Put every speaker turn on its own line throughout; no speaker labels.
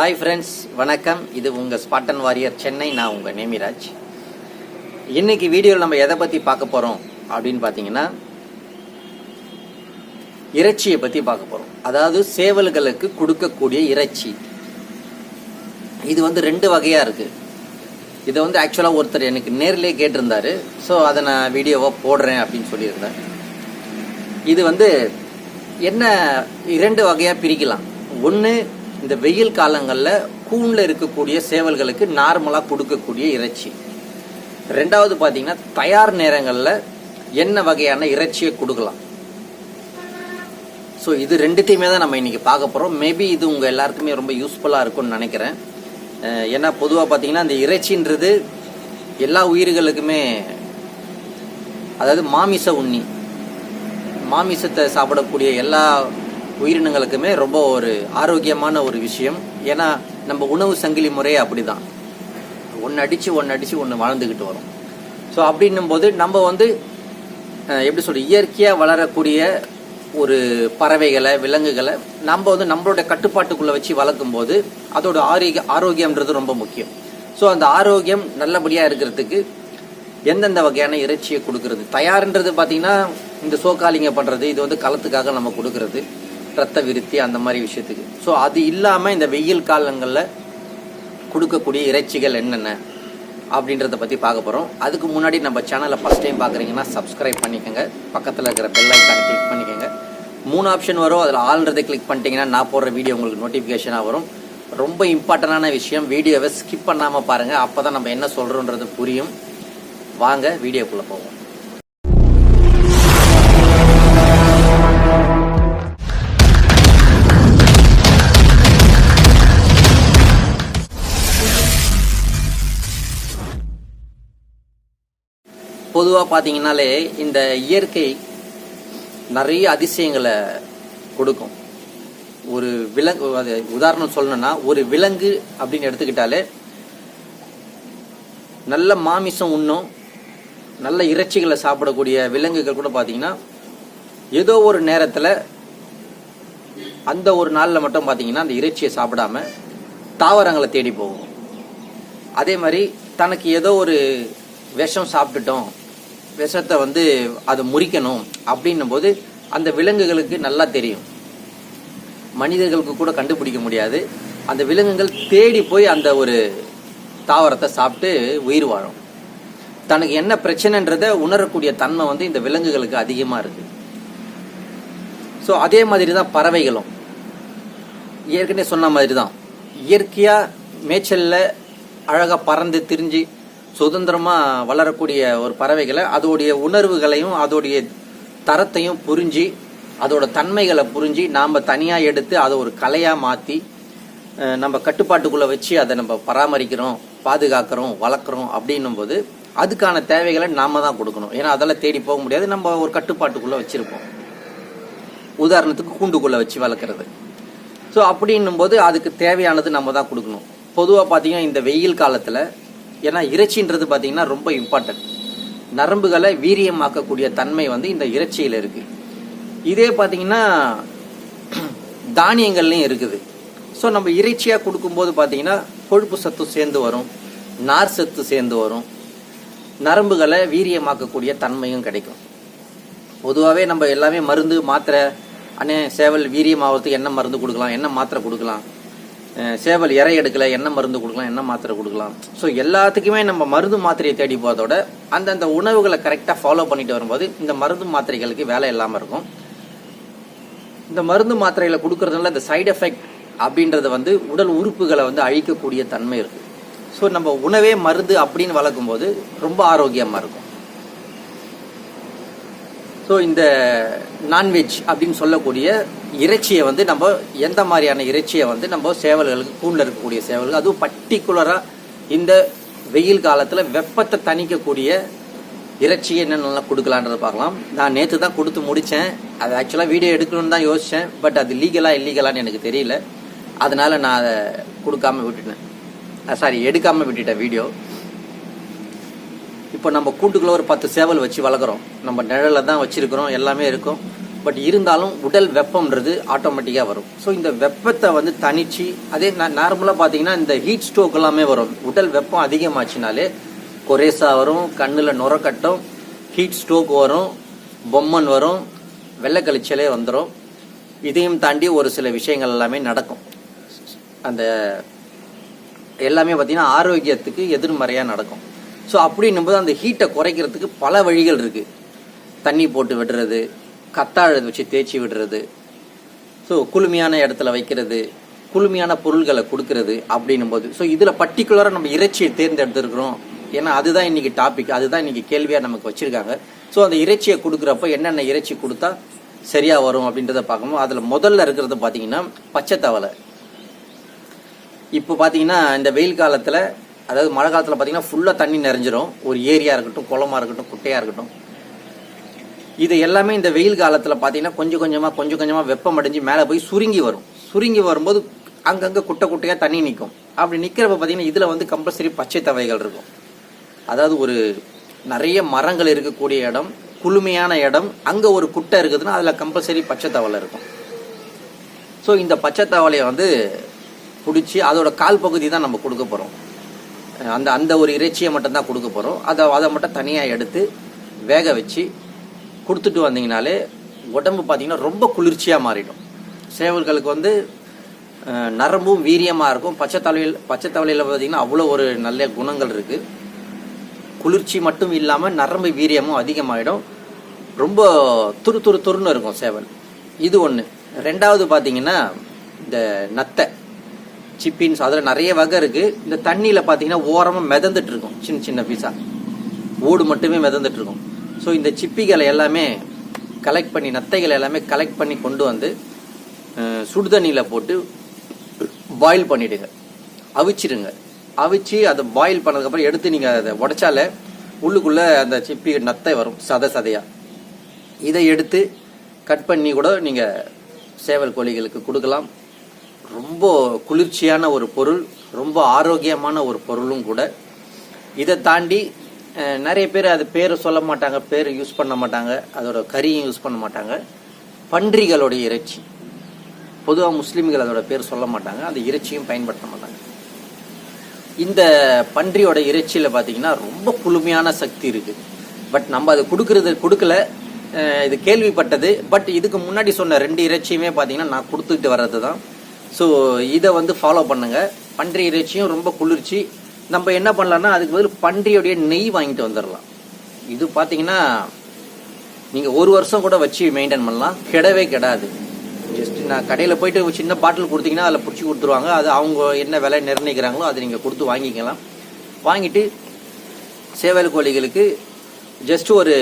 hi friends வணக்கம் இது உங்கள் ஸ்பாட்டன் வாரியர் சென்னை நான் உங்கள் நேமிராஜ் இன்றைக்கி வீடியோவில் நம்ம எதை பற்றி பார்க்க போகிறோம் அப்படின்னு பார்த்தீங்கன்னா இறைச்சியை பற்றி பார்க்க போகிறோம் அதாவது சேவல்களுக்கு கொடுக்கக்கூடிய இறைச்சி இது வந்து ரெண்டு வகையாக இருக்குது இதை வந்து ஆக்சுவலாக ஒருத்தர் எனக்கு நேர்லேயே கேட்டிருந்தார் ஸோ அதை நான் வீடியோவாக போடுறேன் அப்படின்னு சொல்லியிருந்தேன் இது வந்து என்ன இரண்டு வகையாக பிரிக்கலாம் ஒன்று இந்த வெயில் காலங்களில் கூனில் இருக்கக்கூடிய சேவல்களுக்கு நார்மலாக கொடுக்கக்கூடிய இறைச்சி ரெண்டாவது பார்த்தீங்கன்னா தயார் நேரங்களில் என்ன வகையான இறைச்சியை கொடுக்கலாம் ஸோ இது ரெண்டுத்தையுமே தான் நம்ம இன்றைக்கி பார்க்க போகிறோம் மேபி இது உங்கள் எல்லாருக்குமே ரொம்ப யூஸ்ஃபுல்லாக இருக்கும்னு நினைக்கிறேன் ஏன்னா பொதுவாக பார்த்தீங்கன்னா அந்த இறைச்சின்றது எல்லா உயிர்களுக்குமே அதாவது மாமிச உண்ணி மாமிசத்தை சாப்பிடக்கூடிய எல்லா உயிரினங்களுக்குமே ரொம்ப ஒரு ஆரோக்கியமான ஒரு விஷயம் ஏன்னா நம்ம உணவு சங்கிலி முறையே அப்படிதான் ஒன்று அடித்து ஒன்று அடித்து ஒன்று வாழ்ந்துக்கிட்டு வரும் ஸோ அப்படின்னும் போது நம்ம வந்து எப்படி சொல்ற இயற்கையாக வளரக்கூடிய ஒரு பறவைகளை விலங்குகளை நம்ம வந்து நம்மளோட கட்டுப்பாட்டுக்குள்ளே வச்சு வளர்க்கும் போது அதோட ஆரோக்கிய ஆரோக்கியம்ன்றது ரொம்ப முக்கியம் ஸோ அந்த ஆரோக்கியம் நல்லபடியாக இருக்கிறதுக்கு எந்தெந்த வகையான இறைச்சியை கொடுக்கறது தயார்ன்றது பார்த்தீங்கன்னா இந்த சோக்காலிங்க பண்ணுறது இது வந்து களத்துக்காக நம்ம கொடுக்கறது ரத்த விருத்தி அந்த மாதிரி விஷயத்துக்கு ஸோ அது இல்லாமல் இந்த வெயில் காலங்களில் கொடுக்கக்கூடிய இறைச்சிகள் என்னென்ன அப்படின்றத பற்றி பார்க்க போகிறோம் அதுக்கு முன்னாடி நம்ம சேனலை ஃபஸ்ட் டைம் பார்க்குறீங்கன்னா சப்ஸ்கிரைப் பண்ணிக்கோங்க பக்கத்தில் இருக்கிற பெல் ஐக்கானை கிளிக் பண்ணிக்கோங்க மூணு ஆப்ஷன் வரும் அதில் ஆல்ரெடி கிளிக் பண்ணிட்டீங்கன்னா நான் போடுற வீடியோ உங்களுக்கு நோட்டிஃபிகேஷனாக வரும் ரொம்ப இம்பார்ட்டண்டான விஷயம் வீடியோவை ஸ்கிப் பண்ணாமல் பாருங்கள் அப்போ தான் நம்ம என்ன சொல்கிறோன்றது புரியும் வாங்க வீடியோக்குள்ளே போவோம் பொதுவாக பார்த்தீங்கன்னாலே இந்த இயற்கை நிறைய அதிசயங்களை கொடுக்கும் ஒரு விலங்கு அது உதாரணம் சொல்லணும்னா ஒரு விலங்கு அப்படின்னு எடுத்துக்கிட்டாலே நல்ல மாமிசம் உண்ணும் நல்ல இறைச்சிகளை சாப்பிடக்கூடிய விலங்குகள் கூட பார்த்தீங்கன்னா ஏதோ ஒரு நேரத்தில் அந்த ஒரு நாளில் மட்டும் பார்த்தீங்கன்னா அந்த இறைச்சியை சாப்பிடாம தாவரங்களை தேடி போகும் அதே மாதிரி தனக்கு ஏதோ ஒரு விஷம் சாப்பிட்டுட்டோம் விஷத்தை வந்து அதை முறிக்கணும் அப்படின்னும் போது அந்த விலங்குகளுக்கு நல்லா தெரியும் மனிதர்களுக்கு கூட கண்டுபிடிக்க முடியாது அந்த விலங்குகள் தேடி போய் அந்த ஒரு தாவரத்தை சாப்பிட்டு உயிர் வாழும் தனக்கு என்ன பிரச்சனைன்றத உணரக்கூடிய தன்மை வந்து இந்த விலங்குகளுக்கு அதிகமாக இருக்குது ஸோ அதே மாதிரி தான் பறவைகளும் ஏற்கனவே சொன்ன மாதிரி தான் இயற்கையாக மேய்ச்சலில் அழகாக பறந்து திரிஞ்சு சுதந்திரமாக வளரக்கூடிய ஒரு பறவைகளை அதோடைய உணர்வுகளையும் அதோடைய தரத்தையும் புரிஞ்சு அதோட தன்மைகளை புரிஞ்சு நாம் தனியாக எடுத்து அதை ஒரு கலையாக மாற்றி நம்ம கட்டுப்பாட்டுக்குள்ளே வச்சு அதை நம்ம பராமரிக்கிறோம் பாதுகாக்கிறோம் வளர்க்குறோம் அப்படின்னும் போது அதுக்கான தேவைகளை நாம் தான் கொடுக்கணும் ஏன்னா அதெல்லாம் தேடி போக முடியாது நம்ம ஒரு கட்டுப்பாட்டுக்குள்ளே வச்சுருப்போம் உதாரணத்துக்கு கூண்டுக்குள்ளே வச்சு வளர்க்குறது ஸோ அப்படின்னும் போது அதுக்கு தேவையானது நம்ம தான் கொடுக்கணும் பொதுவாக பார்த்தீங்கன்னா இந்த வெயில் காலத்தில் ஏன்னா இறைச்சின்றது பார்த்தீங்கன்னா ரொம்ப இம்பார்ட்டன்ட் நரம்புகளை வீரியமாக்கக்கூடிய தன்மை வந்து இந்த இறைச்சியில் இருக்குது இதே பார்த்தீங்கன்னா தானியங்கள்லையும் இருக்குது ஸோ நம்ம இறைச்சியாக கொடுக்கும்போது பார்த்தீங்கன்னா கொழுப்பு சத்து சேர்ந்து வரும் நார் சத்து சேர்ந்து வரும் நரம்புகளை வீரியமாக்கக்கூடிய தன்மையும் கிடைக்கும் பொதுவாகவே நம்ம எல்லாமே மருந்து மாத்திரை அண்ணே சேவல் வீரியமாகறதுக்கு என்ன மருந்து கொடுக்கலாம் என்ன மாத்திரை கொடுக்கலாம் சேவல் இறை எடுக்கல என்ன மருந்து கொடுக்கலாம் என்ன மாத்திரை கொடுக்கலாம் ஸோ எல்லாத்துக்குமே நம்ம மருந்து மாத்திரையை தேடி போதோட அந்தந்த உணவுகளை கரெக்டாக ஃபாலோ பண்ணிட்டு வரும்போது இந்த மருந்து மாத்திரைகளுக்கு வேலை இல்லாமல் இருக்கும் இந்த மருந்து மாத்திரைகளை கொடுக்கறதுனால இந்த சைடு எஃபெக்ட் அப்படின்றது வந்து உடல் உறுப்புகளை வந்து அழிக்கக்கூடிய தன்மை இருக்குது ஸோ நம்ம உணவே மருந்து அப்படின்னு வளர்க்கும்போது ரொம்ப ஆரோக்கியமாக இருக்கும் ஸோ இந்த நான்வெஜ் அப்படின்னு சொல்லக்கூடிய இறைச்சியை வந்து நம்ம எந்த மாதிரியான இறைச்சியை வந்து நம்ம சேவல்களுக்கு கூண்டில் இருக்கக்கூடிய சேவல்கள் அதுவும் பர்டிகுலராக இந்த வெயில் காலத்தில் வெப்பத்தை தணிக்கக்கூடிய இறைச்சியை என்னென்னலாம் கொடுக்கலான்றதை பார்க்கலாம் நான் நேற்று தான் கொடுத்து முடித்தேன் அது ஆக்சுவலாக வீடியோ எடுக்கணும்னு தான் யோசித்தேன் பட் அது லீகலாக இல்லீகலான்னு எனக்கு தெரியல அதனால் நான் அதை கொடுக்காமல் விட்டுட்டேன் சாரி எடுக்காமல் விட்டுட்டேன் வீடியோ இப்போ நம்ம கூட்டுக்குள்ளே ஒரு பத்து சேவல் வச்சு வளர்க்குறோம் நம்ம நிழலில் தான் வச்சுருக்கிறோம் எல்லாமே இருக்கும் பட் இருந்தாலும் உடல் வெப்பம்ன்றது ஆட்டோமேட்டிக்காக வரும் ஸோ இந்த வெப்பத்தை வந்து தனிச்சு அதே நார்மலாக பார்த்தீங்கன்னா இந்த ஹீட் ஸ்ட்ரோக் எல்லாமே வரும் உடல் வெப்பம் அதிகமாச்சுனாலே கொரேசா வரும் கண்ணில் நுரக்கட்டும் ஹீட் ஸ்ட்ரோக் வரும் பொம்மன் வரும் வெள்ளைக்கழிச்சலே வந்துடும் இதையும் தாண்டி ஒரு சில விஷயங்கள் எல்லாமே நடக்கும் அந்த எல்லாமே பார்த்திங்கன்னா ஆரோக்கியத்துக்கு எதிர்மறையாக நடக்கும் ஸோ அப்படின்னும் போது அந்த ஹீட்டை குறைக்கிறதுக்கு பல வழிகள் இருக்குது தண்ணி போட்டு விடுறது கத்தாழை வச்சு தேய்ச்சி விடுறது ஸோ குளுமையான இடத்துல வைக்கிறது குளுமையான பொருள்களை கொடுக்கறது அப்படின்னும் போது ஸோ இதில் பர்டிகுலராக நம்ம இறைச்சியை தேர்ந்தெடுத்துருக்குறோம் ஏன்னா அதுதான் இன்னைக்கு டாபிக் அதுதான் இன்றைக்கி கேள்வியாக நமக்கு வச்சுருக்காங்க ஸோ அந்த இறைச்சியை கொடுக்குறப்ப என்னென்ன இறைச்சி கொடுத்தா சரியாக வரும் அப்படின்றத பார்க்கணும் அதில் முதல்ல இருக்கிறது பார்த்தீங்கன்னா பச்சை தவளை இப்போ பார்த்தீங்கன்னா இந்த வெயில் காலத்தில் அதாவது மழை காலத்தில் பார்த்தீங்கன்னா ஃபுல்லாக தண்ணி நிறைஞ்சிடும் ஒரு ஏரியா இருக்கட்டும் குளமாக இருக்கட்டும் குட்டையாக இருக்கட்டும் இது எல்லாமே இந்த வெயில் காலத்தில் பார்த்தீங்கன்னா கொஞ்சம் கொஞ்சமாக கொஞ்சம் கொஞ்சமாக வெப்பம் அடைஞ்சு மேலே போய் சுருங்கி வரும் சுருங்கி வரும்போது அங்கங்கே குட்டை குட்டையாக தண்ணி நிற்கும் அப்படி நிற்கிறப்ப பார்த்தீங்கன்னா இதில் வந்து கம்பல்சரி பச்சை தவைகள் இருக்கும் அதாவது ஒரு நிறைய மரங்கள் இருக்கக்கூடிய இடம் குளுமையான இடம் அங்கே ஒரு குட்டை இருக்குதுன்னா அதில் கம்பல்சரி பச்சை தவளை இருக்கும் ஸோ இந்த பச்சை தவளையை வந்து பிடிச்சி அதோட கால் பகுதி தான் நம்ம கொடுக்க போகிறோம் அந்த அந்த ஒரு இறைச்சியை மட்டும்தான் கொடுக்க போகிறோம் அதை அதை மட்டும் தனியாக எடுத்து வேக வச்சு கொடுத்துட்டு வந்தீங்கனாலே உடம்பு பார்த்திங்கன்னா ரொம்ப குளிர்ச்சியாக மாறிடும் சேவல்களுக்கு வந்து நரம்பும் வீரியமாக இருக்கும் பச்சை தலையில் பச்சை தலையில் பார்த்தீங்கன்னா அவ்வளோ ஒரு நல்ல குணங்கள் இருக்குது குளிர்ச்சி மட்டும் இல்லாமல் நரம்பு வீரியமும் அதிகமாகிடும் ரொம்ப துரு துரு துருன்னு இருக்கும் சேவல் இது ஒன்று ரெண்டாவது பார்த்திங்கன்னா இந்த நத்தை சிப்பின்ஸ் அதில் நிறைய வகை இருக்குது இந்த தண்ணியில் பார்த்தீங்கன்னா ஓரமாக மிதந்துட்டு இருக்கும் சின்ன சின்ன பீஸாக ஓடு மட்டுமே மிதந்துட்டு இருக்கும் ஸோ இந்த சிப்பிகளை எல்லாமே கலெக்ட் பண்ணி நத்தைகளை எல்லாமே கலெக்ட் பண்ணி கொண்டு வந்து சுடு தண்ணியில் போட்டு பாயில் பண்ணிவிடுங்க அவிச்சிருங்க அவிச்சு அதை பாயில் பண்ணதுக்கப்புறம் எடுத்து நீங்கள் அதை உடச்சால உள்ளுக்குள்ளே அந்த சிப்பி நத்தை வரும் சத சதையாக இதை எடுத்து கட் பண்ணி கூட நீங்கள் சேவல் கோழிகளுக்கு கொடுக்கலாம் ரொம்ப குளிர்ச்சியான ஒரு பொருள் ரொம்ப ஆரோக்கியமான ஒரு பொருளும் கூட இதை தாண்டி நிறைய பேர் அது பேரை சொல்ல மாட்டாங்க பேர் யூஸ் பண்ண மாட்டாங்க அதோட கறியும் யூஸ் பண்ண மாட்டாங்க பன்றிகளோட இறைச்சி பொதுவாக முஸ்லீம்கள் அதோட பேர் சொல்ல மாட்டாங்க அந்த இறைச்சியும் பயன்படுத்த மாட்டாங்க இந்த பன்றியோட இறைச்சியில் பார்த்தீங்கன்னா ரொம்ப குளுமையான சக்தி இருக்குது பட் நம்ம அது கொடுக்கறது கொடுக்கல இது கேள்விப்பட்டது பட் இதுக்கு முன்னாடி சொன்ன ரெண்டு இறைச்சியுமே பார்த்தீங்கன்னா நான் கொடுத்துக்கிட்டு வர்றது தான் ஸோ இதை வந்து ஃபாலோ பண்ணுங்கள் பன்றி இறைச்சியும் ரொம்ப குளிர்ச்சி நம்ம என்ன பண்ணலான்னா அதுக்கு பதில் பன்றியோடைய நெய் வாங்கிட்டு வந்துடலாம் இது பார்த்தீங்கன்னா நீங்கள் ஒரு வருஷம் கூட வச்சு மெயின்டைன் பண்ணலாம் கிடவே கிடாது ஜஸ்ட் நான் கடையில் போயிட்டு சின்ன பாட்டில் கொடுத்தீங்கன்னா அதில் பிடிச்சி கொடுத்துருவாங்க அது அவங்க என்ன விலை நிர்ணயிக்கிறாங்களோ அதை நீங்கள் கொடுத்து வாங்கிக்கலாம் வாங்கிட்டு சேவல் கோழிகளுக்கு ஜஸ்ட் ஒரு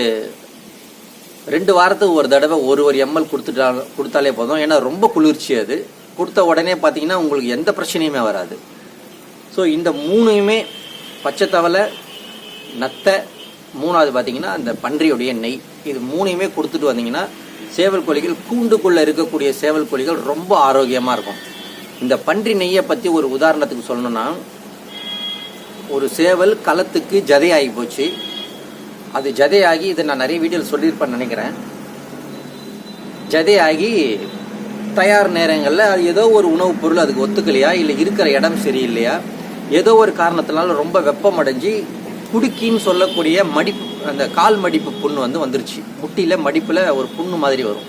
ரெண்டு வாரத்துக்கு ஒரு தடவை ஒரு ஒரு எம்எல் கொடுத்துட்டா கொடுத்தாலே போதும் ஏன்னா ரொம்ப குளிர்ச்சி அது கொடுத்த உடனே பார்த்தீங்கன்னா உங்களுக்கு எந்த பிரச்சனையுமே வராது ஸோ இந்த மூணுமே பச்சை தவளை நத்தை மூணாவது பார்த்தீங்கன்னா அந்த பன்றியுடைய நெய் இது மூணையுமே கொடுத்துட்டு வந்தீங்கன்னா சேவல் கோழிகள் கூண்டுக்குள்ளே இருக்கக்கூடிய சேவல் கோழிகள் ரொம்ப ஆரோக்கியமாக இருக்கும் இந்த பன்றி நெய்யை பற்றி ஒரு உதாரணத்துக்கு சொல்லணும்னா ஒரு சேவல் களத்துக்கு ஜதையாகி போச்சு அது ஜதையாகி இதை நான் நிறைய வீடியோவில் சொல்லியிருப்பேன் நினைக்கிறேன் ஜதையாகி தயார் நேரங்களில் அது ஏதோ ஒரு உணவுப் பொருள் அதுக்கு ஒத்துக்கலையா இல்லை இருக்கிற இடம் சரியில்லையா ஏதோ ஒரு காரணத்தினால ரொம்ப வெப்பம் குடுக்கின்னு சொல்லக்கூடிய மடிப்பு அந்த கால் மடிப்பு புண்ணு வந்து வந்துருச்சு குட்டியில் மடிப்பில் ஒரு புண்ணு மாதிரி வரும்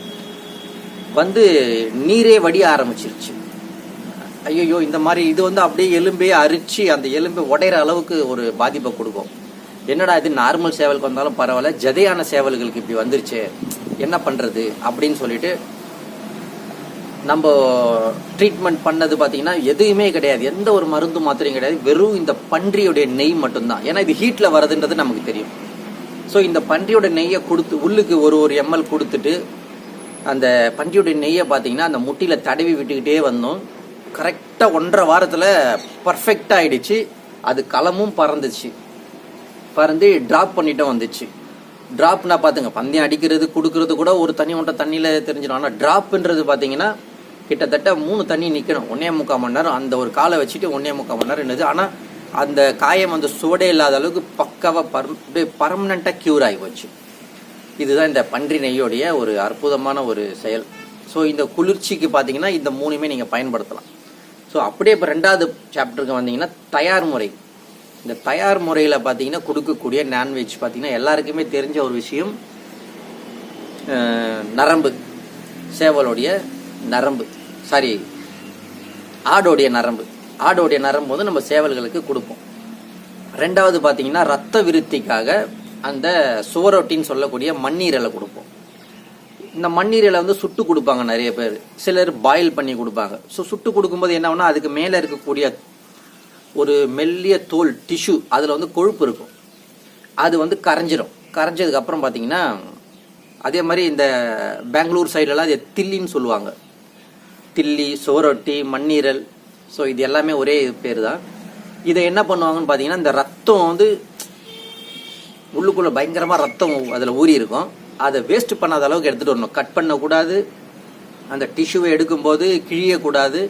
வந்து நீரே வடிய ஆரம்பிச்சிருச்சு ஐயோ இந்த மாதிரி இது வந்து அப்படியே எலும்பே அரிச்சு அந்த எலும்பை உடையிற அளவுக்கு ஒரு பாதிப்பை கொடுக்கும் என்னடா இது நார்மல் சேவலுக்கு வந்தாலும் பரவாயில்ல ஜதையான சேவல்களுக்கு இப்படி வந்துருச்சு என்ன பண்ணுறது அப்படின்னு சொல்லிட்டு நம்ம ட்ரீட்மெண்ட் பண்ணது பார்த்தீங்கன்னா எதுவுமே கிடையாது எந்த ஒரு மருந்து மாத்திரையும் கிடையாது வெறும் இந்த பன்றியுடைய நெய் மட்டும்தான் ஏன்னா இது ஹீட்டில் வருதுன்றது நமக்கு தெரியும் ஸோ இந்த பன்றியோட நெய்யை கொடுத்து உள்ளுக்கு ஒரு ஒரு எம்எல் கொடுத்துட்டு அந்த பன்றியுடைய நெய்யை பார்த்தீங்கன்னா அந்த முட்டியில் தடவி விட்டுக்கிட்டே வந்தோம் கரெக்டாக ஒன்றரை வாரத்தில் பர்ஃபெக்ட் ஆகிடுச்சு அது களமும் பறந்துச்சு பறந்து ட்ராப் பண்ணிட்டோம் வந்துச்சு ட்ராப்னா பார்த்துங்க பந்தயம் அடிக்கிறது கொடுக்கறது கூட ஒரு தண்ணி ஒன்றை தண்ணியில் தெரிஞ்சிடும் ஆனால் ட்ராப்ன்றது பார்த்தீங்கன்னா கிட்டத்தட்ட மூணு தண்ணி நிற்கணும் ஒன்றே முக்கால் மணி நேரம் அந்த ஒரு காலை வச்சுட்டு ஒன்றே முக்கால் மணி நேரம் என்னது ஆனால் அந்த காயம் வந்து சுவடே இல்லாத அளவுக்கு பக்காவாக பர் பர்மனண்ட்டாக க்யூர் ஆகி போச்சு இதுதான் இந்த பன்றி நெய்யோடைய ஒரு அற்புதமான ஒரு செயல் ஸோ இந்த குளிர்ச்சிக்கு பார்த்தீங்கன்னா இந்த மூணுமே நீங்கள் பயன்படுத்தலாம் ஸோ அப்படியே இப்போ ரெண்டாவது சாப்டருக்கு வந்தீங்கன்னா தயார் முறை இந்த தயார் முறையில் பார்த்தீங்கன்னா கொடுக்கக்கூடிய நான்வெஜ் பார்த்தீங்கன்னா எல்லாருக்குமே தெரிஞ்ச ஒரு விஷயம் நரம்பு சேவலுடைய நரம்பு சாரி ஆடோடைய நரம்பு ஆடோடைய நரம்பு வந்து நம்ம சேவல்களுக்கு கொடுப்போம் ரெண்டாவது பார்த்தீங்கன்னா ரத்த விருத்திக்காக அந்த சுவரொட்டின்னு சொல்லக்கூடிய மண்ணீரலை கொடுப்போம் இந்த மண்ணீரலை வந்து சுட்டு கொடுப்பாங்க நிறைய பேர் சிலர் பாயில் பண்ணி கொடுப்பாங்க ஸோ சுட்டு கொடுக்கும்போது என்ன ஆகுனா அதுக்கு மேலே இருக்கக்கூடிய ஒரு மெல்லிய தோல் டிஷ்யூ அதில் வந்து கொழுப்பு இருக்கும் அது வந்து கரைஞ்சிரும் கரைஞ்சதுக்கப்புறம் பார்த்தீங்கன்னா அதே மாதிரி இந்த பெங்களூர் சைட்லலாம் அது தில்லின்னு சொல்லுவாங்க தில்லி சோரொட்டி மண்ணீரல் ஸோ இது எல்லாமே ஒரே பேர் தான் இதை என்ன பண்ணுவாங்கன்னு பார்த்தீங்கன்னா இந்த ரத்தம் வந்து உள்ளுக்குள்ளே பயங்கரமாக ரத்தம் அதில் ஊறி இருக்கும் அதை வேஸ்ட் பண்ணாத அளவுக்கு எடுத்துகிட்டு வரணும் கட் பண்ணக்கூடாது அந்த டிஷ்யூவை எடுக்கும்போது கிழியக்கூடாது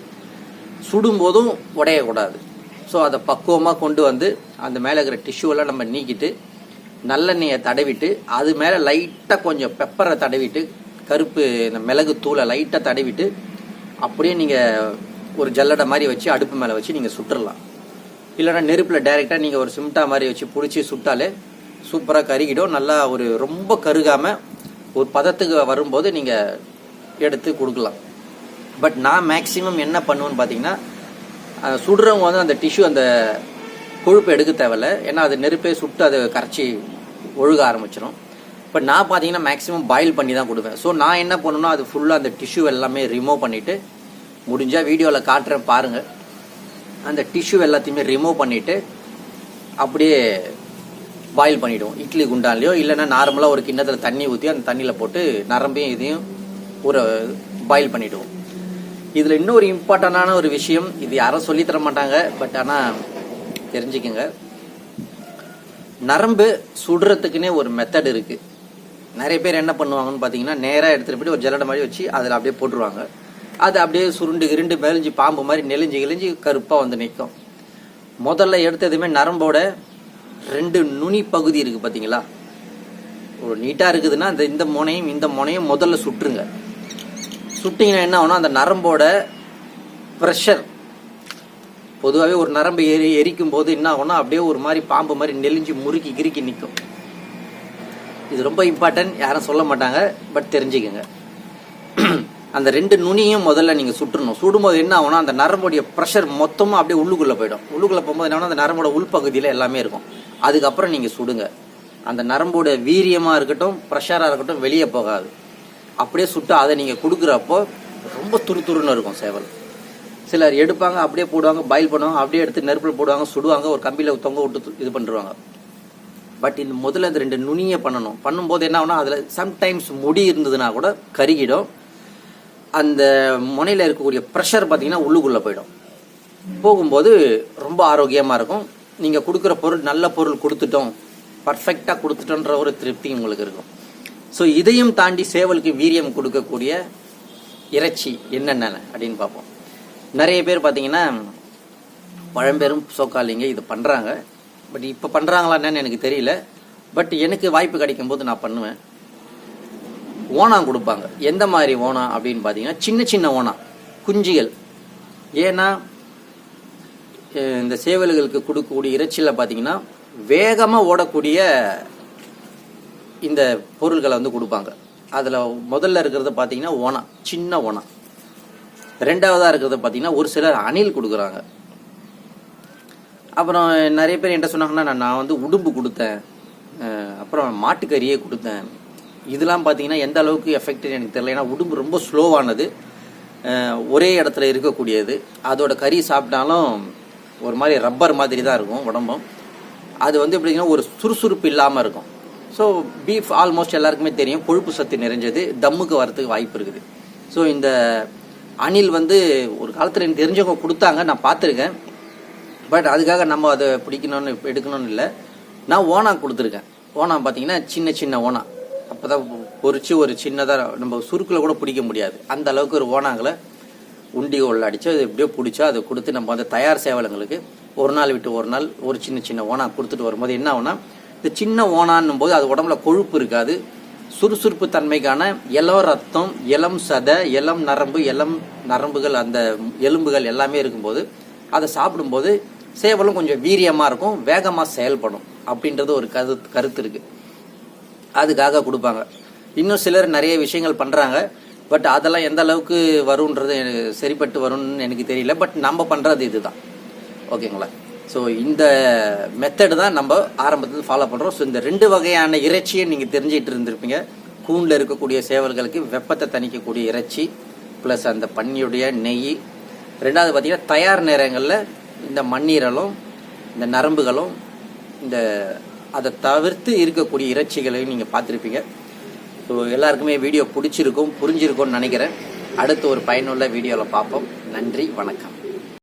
சுடும்போதும் உடையக்கூடாது ஸோ அதை பக்குவமாக கொண்டு வந்து அந்த மேலே இருக்கிற டிஷ்யூவெல்லாம் நம்ம நீக்கிட்டு நல்லெண்ணெயை தடவிட்டு அது மேலே லைட்டாக கொஞ்சம் பெப்பரை தடவிட்டு கருப்பு இந்த மிளகு தூளை லைட்டாக தடவிட்டு அப்படியே நீங்கள் ஒரு ஜல்லடை மாதிரி வச்சு அடுப்பு மேலே வச்சு நீங்கள் சுட்டுடலாம் இல்லைன்னா நெருப்பில் டைரெக்டாக நீங்கள் ஒரு சிம்டா மாதிரி வச்சு பிடிச்சி சுட்டாலே சூப்பராக கருகிடும் நல்லா ஒரு ரொம்ப கருகாமல் ஒரு பதத்துக்கு வரும்போது நீங்கள் எடுத்து கொடுக்கலாம் பட் நான் மேக்ஸிமம் என்ன பண்ணுவேன்னு பார்த்தீங்கன்னா சுடுறவங்க வந்து அந்த டிஷ்யூ அந்த கொழுப்பு எடுக்க தேவையில்ல ஏன்னா அது நெருப்பே சுட்டு அதை கரைச்சி ஒழுக ஆரம்பிச்சிடும் இப்போ நான் பார்த்தீங்கன்னா மேக்ஸிமம் பாயில் பண்ணி தான் கொடுப்பேன் ஸோ நான் என்ன பண்ணுன்னா அது ஃபுல்லாக அந்த டிஷ்யூ எல்லாமே ரிமூவ் பண்ணிவிட்டு முடிஞ்சால் வீடியோவில் காட்டுறேன் பாருங்கள் அந்த டிஷ்யூ எல்லாத்தையுமே ரிமூவ் பண்ணிவிட்டு அப்படியே பாயில் பண்ணிவிடுவோம் இட்லி குண்டான்லையோ இல்லைன்னா நார்மலாக ஒரு கிண்ணத்தில் தண்ணி ஊற்றி அந்த தண்ணியில் போட்டு நரம்பையும் இதையும் ஒரு பாயில் பண்ணிவிடுவோம் இதில் இன்னொரு இம்பார்ட்டண்டான ஒரு விஷயம் இது யாரும் சொல்லித்தர மாட்டாங்க பட் ஆனால் தெரிஞ்சுக்கோங்க நரம்பு சுடுறதுக்குன்னே ஒரு மெத்தட் இருக்குது நிறைய பேர் என்ன பண்ணுவாங்கன்னு பார்த்தீங்கன்னா நேராக எடுத்துகிட்டு போய் ஒரு ஜல்லடை மாதிரி வச்சு அதில் அப்படியே போட்டுருவாங்க அது அப்படியே சுருண்டு கிருண்டு மெலிஞ்சு பாம்பு மாதிரி நெலிஞ்சு கிழிஞ்சு கருப்பாக வந்து நிற்கும் முதல்ல எடுத்ததுமே நரம்போட ரெண்டு நுனி பகுதி இருக்குது பார்த்தீங்களா ஒரு நீட்டாக இருக்குதுன்னா அந்த இந்த முனையும் இந்த முனையும் முதல்ல சுட்டுருங்க சுட்டிங்கன்னா என்ன ஆகும் அந்த நரம்போட ப்ரெஷர் பொதுவாகவே ஒரு நரம்பு எரி எரிக்கும் போது என்ன ஆகும்னா அப்படியே ஒரு மாதிரி பாம்பு மாதிரி நெலிஞ்சு முறுக்கி கிறுக்கி நிற்கும் இது ரொம்ப இம்பார்ட்டன்ட் யாரும் சொல்ல மாட்டாங்க பட் தெரிஞ்சுக்கோங்க அந்த ரெண்டு நுனியும் முதல்ல நீங்கள் சுற்றணும் சுடும்போது என்ன ஆகும்னா அந்த நரம்புடைய ப்ரெஷர் மொத்தமாக அப்படியே உள்ளுக்குள்ளே போயிடும் உள்ளுக்குள்ளே போகும்போது என்ன அந்த நரம்போட உள்பகுதியில் எல்லாமே இருக்கும் அதுக்கப்புறம் நீங்கள் சுடுங்க அந்த நரம்போட வீரியமாக இருக்கட்டும் ப்ரெஷராக இருக்கட்டும் வெளியே போகாது அப்படியே சுட்டு அதை நீங்கள் கொடுக்குறப்போ ரொம்ப துருத்துருன்னு இருக்கும் சேவல் சிலர் எடுப்பாங்க அப்படியே போடுவாங்க பாயில் பண்ணுவாங்க அப்படியே எடுத்து நெருப்பில் போடுவாங்க சுடுவாங்க ஒரு கம்பியில் தொங்க விட்டு இது பண்ணுவாங்க பட் இந்த முதல்ல இந்த ரெண்டு நுனியை பண்ணணும் பண்ணும்போது என்ன ஆகுனா அதில் சம்டைம்ஸ் முடி இருந்ததுன்னா கூட கருகிடும் அந்த முனையில் இருக்கக்கூடிய ப்ரெஷர் பார்த்தீங்கன்னா உள்ளுக்குள்ளே போயிடும் போகும்போது ரொம்ப ஆரோக்கியமாக இருக்கும் நீங்கள் கொடுக்குற பொருள் நல்ல பொருள் கொடுத்துட்டோம் பர்ஃபெக்டாக கொடுத்துட்டோன்ற ஒரு திருப்தி உங்களுக்கு இருக்கும் ஸோ இதையும் தாண்டி சேவலுக்கு வீரியம் கொடுக்கக்கூடிய இறைச்சி என்னென்ன அப்படின்னு பார்ப்போம் நிறைய பேர் பார்த்தீங்கன்னா பழம்பெரும் சோக்காலிங்க இது பண்ணுறாங்க பட் இப்போ பண்ணுறாங்களா என்னன்னு எனக்கு தெரியல பட் எனக்கு வாய்ப்பு கிடைக்கும் போது நான் பண்ணுவேன் ஓனா கொடுப்பாங்க எந்த மாதிரி ஓணா அப்படின்னு பார்த்தீங்கன்னா சின்ன சின்ன ஓணா குஞ்சிகள் ஏன்னா இந்த சேவல்களுக்கு கொடுக்கக்கூடிய இறைச்சியில் பார்த்தீங்கன்னா வேகமாக ஓடக்கூடிய இந்த பொருள்களை வந்து கொடுப்பாங்க அதில் முதல்ல இருக்கிறத பார்த்தீங்கன்னா ஓணா சின்ன ஓணா ரெண்டாவதாக இருக்கிறத பார்த்தீங்கன்னா ஒரு சிலர் அணில் கொடுக்குறாங்க அப்புறம் நிறைய பேர் என்கிட்ட சொன்னாங்கன்னா நான் வந்து உடும்பு கொடுத்தேன் அப்புறம் மாட்டுக்கறியே கொடுத்தேன் இதெல்லாம் பார்த்தீங்கன்னா எந்த அளவுக்கு எஃபெக்ட் எனக்கு தெரியல ஏன்னா உடம்பு ரொம்ப ஸ்லோவானது ஒரே இடத்துல இருக்கக்கூடியது அதோட கறி சாப்பிட்டாலும் ஒரு மாதிரி ரப்பர் மாதிரி தான் இருக்கும் உடம்பும் அது வந்து எப்படிங்கன்னா ஒரு சுறுசுறுப்பு இல்லாமல் இருக்கும் ஸோ பீஃப் ஆல்மோஸ்ட் எல்லாருக்குமே தெரியும் கொழுப்பு சத்து நிறைஞ்சது தம்முக்கு வரத்துக்கு வாய்ப்பு இருக்குது ஸோ இந்த அணில் வந்து ஒரு காலத்தில் எனக்கு தெரிஞ்சவங்க கொடுத்தாங்க நான் பார்த்துருக்கேன் பட் அதுக்காக நம்ம அதை பிடிக்கணும்னு எடுக்கணும்னு இல்லை நான் ஓனா கொடுத்துருக்கேன் ஓனா பார்த்தீங்கன்னா சின்ன சின்ன ஓனா அப்போ தான் பொறிச்சு ஒரு சின்னதாக நம்ம சுருக்கில் கூட பிடிக்க முடியாது அந்த அளவுக்கு ஒரு ஓனாங்களை உண்டி உள்ள அடித்து அது எப்படியோ பிடிச்சா அதை கொடுத்து நம்ம வந்து தயார் சேவலங்களுக்கு ஒரு நாள் விட்டு ஒரு நாள் ஒரு சின்ன சின்ன ஓனா கொடுத்துட்டு வரும்போது என்ன ஆகுனா இந்த சின்ன ஓனான்னும் போது அது உடம்புல கொழுப்பு இருக்காது சுறுசுறுப்பு தன்மைக்கான இளம் ரத்தம் இளம் சதை இளம் நரம்பு இளம் நரம்புகள் அந்த எலும்புகள் எல்லாமே இருக்கும்போது அதை சாப்பிடும்போது சேவலும் கொஞ்சம் வீரியமாக இருக்கும் வேகமாக செயல்படும் அப்படின்றது ஒரு கரு கருத்து இருக்குது அதுக்காக கொடுப்பாங்க இன்னும் சிலர் நிறைய விஷயங்கள் பண்ணுறாங்க பட் அதெல்லாம் எந்த அளவுக்கு வரும்ன்றது சரிப்பட்டு வரும்னு எனக்கு தெரியல பட் நம்ம பண்ணுறது இதுதான் ஓகேங்களா ஸோ இந்த மெத்தடு தான் நம்ம ஆரம்பத்தில் ஃபாலோ பண்ணுறோம் ஸோ இந்த ரெண்டு வகையான இறைச்சியை நீங்கள் தெரிஞ்சிட்டு இருந்திருப்பீங்க கூண்டில் இருக்கக்கூடிய சேவல்களுக்கு வெப்பத்தை தணிக்கக்கூடிய இறைச்சி ப்ளஸ் அந்த பன்னியுடைய நெய் ரெண்டாவது பார்த்தீங்கன்னா தயார் நேரங்களில் இந்த மண்ணீரலும் இந்த நரம்புகளும் இந்த அதை தவிர்த்து இருக்கக்கூடிய இறைச்சிகளையும் நீங்கள் பார்த்துருப்பீங்க ஸோ எல்லாருக்குமே வீடியோ பிடிச்சிருக்கும் புரிஞ்சிருக்கும்னு நினைக்கிறேன் அடுத்து ஒரு பயனுள்ள வீடியோவில் பார்ப்போம் நன்றி வணக்கம்